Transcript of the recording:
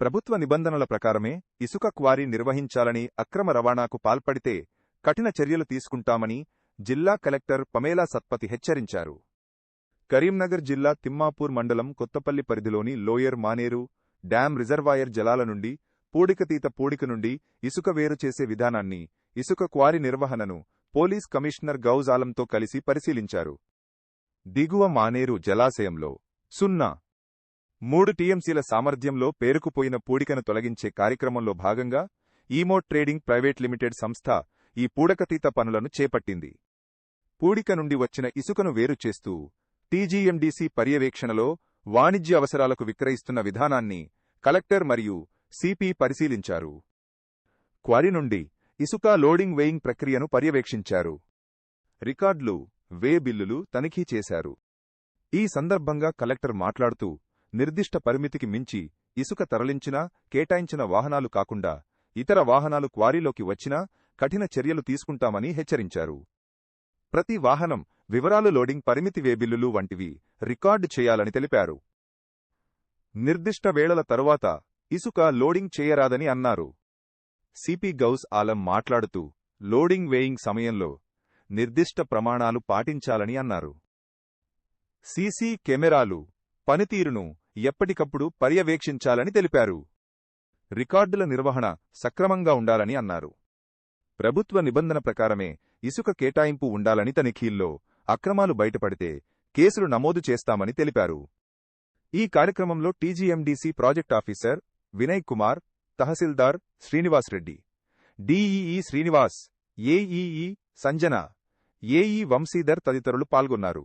ప్రభుత్వ నిబంధనల ప్రకారమే ఇసుక క్వారీ నిర్వహించాలని అక్రమ రవాణాకు పాల్పడితే కఠిన చర్యలు తీసుకుంటామని జిల్లా కలెక్టర్ పమేలా సత్పతి హెచ్చరించారు. కరీంనగర్ జిల్లా తిమ్మాపూర్ మండలం కొత్తపల్లి పరిధిలోని లోయర్ మానేరు డ్యాం రిజర్వాయర్ జలాల నుండి పూడికతీత పూడిక నుండి ఇసుక వేరు చేసే విధానాన్ని ఇసుక క్వారీ నిర్వహణను పోలీస్ కమిషనర్ గౌజ్ ఆలంతో కలిసి పరిశీలించారు. దిగువ మానేరు జలాశయంలో సున్నా మూడు టీఎంసీల సామర్థ్యంలో పేరుకుపోయిన పూడికను తొలగించే కార్యక్రమంలో భాగంగా ఈమో ట్రేడింగ్ ప్రైవేట్ లిమిటెడ్ సంస్థ ఈ పూడకతీత పనులను చేపట్టింది. పూడిక నుండి వచ్చిన ఇసుకను వేరు చేస్తూ టీజీఎండీసీ పర్యవేక్షణలో వాణిజ్య అవసరాలకు విక్రయిస్తున్న విధానాన్ని కలెక్టర్ మరియు సిపి పరిశీలించారు. క్వారీ నుండి ఇసుక లోడింగ్ వేయింగ్ ప్రక్రియను పర్యవేక్షించారు. రికార్డులు వే బిల్లులు తనిఖీ చేశారు. ఈ సందర్భంగా కలెక్టర్ మాట్లాడుతూ నిర్దిష్ట పరిమితికి మించి ఇసుక తరలించినా కేటాయించిన వాహనాలు కాకుండా ఇతర వాహనాలు క్వారీలోకి వచ్చినా కఠిన చర్యలు తీసుకుంటామని హెచ్చరించారు. ప్రతి వాహనం వివరాలు లోడింగ్ పరిమితి వేబిల్లులు వంటివి రికార్డు చేయాలని తెలిపారు. నిర్దిష్ట వేళల తరువాత ఇసుక లోడింగ్ చేయరాదని అన్నారు. సిపి గౌస్ ఆలం మాట్లాడుతూ లోడింగ్ వేయింగ్ సమయంలో నిర్దిష్ట ప్రమాణాలు పాటించాలని అన్నారు. సీసీ కెమెరాలు పనితీరును ఎప్పటికప్పుడు పర్యవేక్షించాలని తెలిపారు. రికార్డుల నిర్వహణ సక్రమంగా ఉండాలని అన్నారు. ప్రభుత్వ నిబంధన ప్రకారమే ఇసుక కేటాయింపు ఉండాలని తనిఖీల్లో అక్రమాలు బయటపడితే కేసులు నమోదు చేస్తామని తెలిపారు. ఈ కార్యక్రమంలో TGMDC project officer Vinay Kumar తహసీల్దార్ Srinivas Reddy DEE Srinivas AEE Sanjana AE Vamshidhar తదితరులు పాల్గొన్నారు.